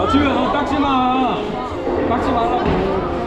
아, 집에 너 닦지 마. 닦지 말라고.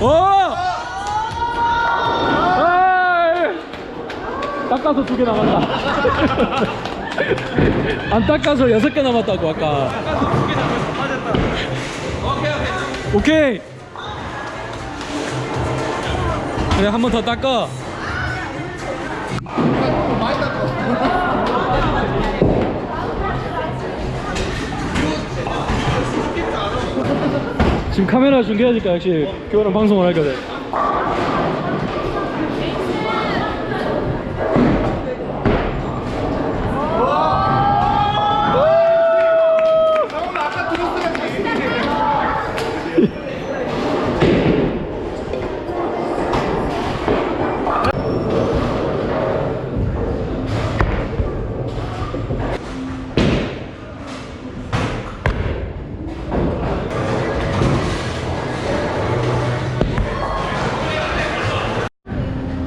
오! 아이! 닦아서 두 개 남았다. 안 닦아서 여섯 개 남았다고 아까. 오케이. 그래 한 번 더 닦아. 지금 카메라 중계하니까 역시 교원은 방송을 할 거든.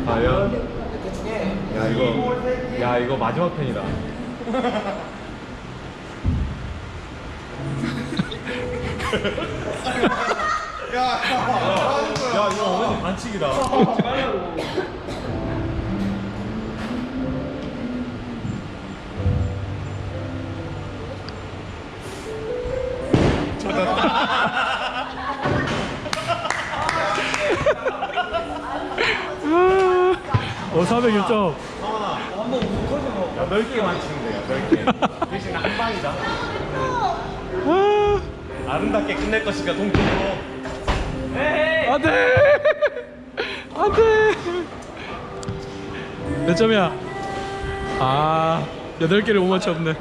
과연? 야 이거 야 이거 마지막 편이다. 야 이거 어머니 반칙이다 어 401점. 야 넓게만 치면 돼요 넓게 대신 한 방이다. 아름답게 끝낼 것이니까 동쪽으로. 안 돼! 안 돼! 몇 점이야? 아 여덟 개를 못 맞췄네.